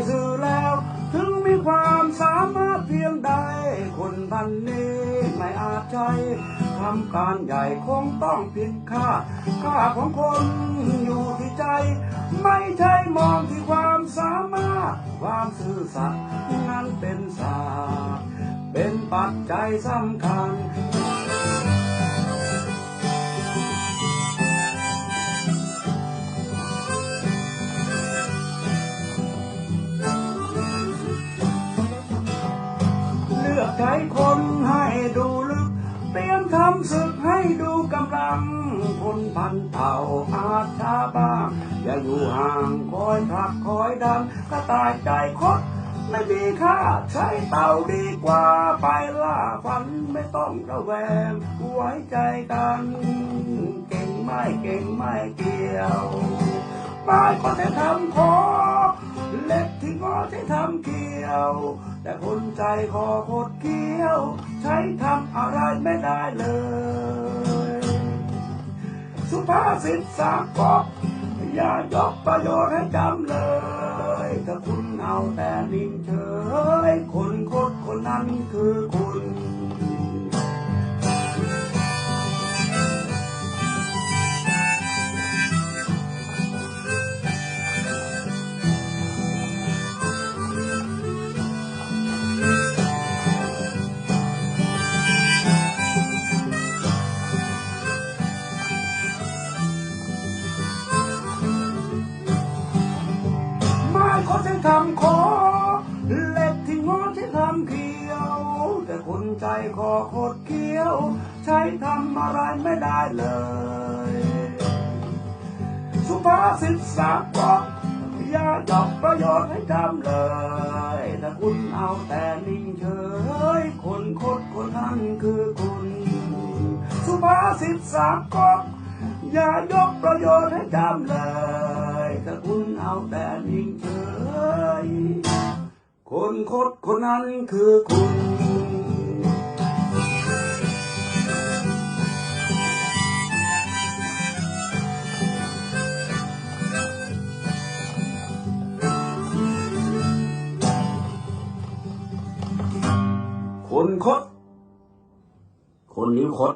่สื่อแล้ว ถึงมีความสามารถเพียงใด คนพันนี้ไม่อาจใจทำการใหญ่คงต้องผิดค่า ค่าของคนอยู่ที่ใจ ไม่ใช่มองที่ความสามารถ ความซื่อสัตย์นั้นเป็นศาสตร์เป็นปัจจัยสำคัญ ใช้คนให้ดูลึก เตรียมทำศึกให้ดูกำลัง คนพันเผ่าอาจชาบ้าง อย่าอยู่ห่างคอยผักคอยดันก็ตายใจคดไม่มีค่าใช้เต่าดีกว่าไปล่าฝันไม่ต้องระแวงไว้ใจกัน เก่งไม่เก่งไม่เกี่ยวปลายก็จะทำคอ เล็กที่งอใช้ทำเกี่ยว แต่คนใจคอโคตรเกี้ยว ใช้ทำอะไรไม่ได้เลย สุภาษิตสามกอกอย่ายกประโยชน์ให้จำเลย ถ้าคุณเอาแต่นิ่งเฉยคนโคตรคนนั้นคือคุณ ขาใช้ทำคอเล็กที่งอใช้ทำเขียว แต่คนใจคอโคตรเขี้ยว ใช้ทำอะไรไม่ได้เลย สุภาษิตสามบอกอย่ายกประโยชน์ให้จำเลยถ้าคุณเอาแต่นิ่งเฉย คนโคตรคนนั้นคือคุณ สุภาษิตสามกอกอย่ายกประโยชน์ให้จำเลย ถ้าคุณเอาแต่นิ่งเฉยคนคตรคนนั้นคือคุณคนคด คนนิ้วคด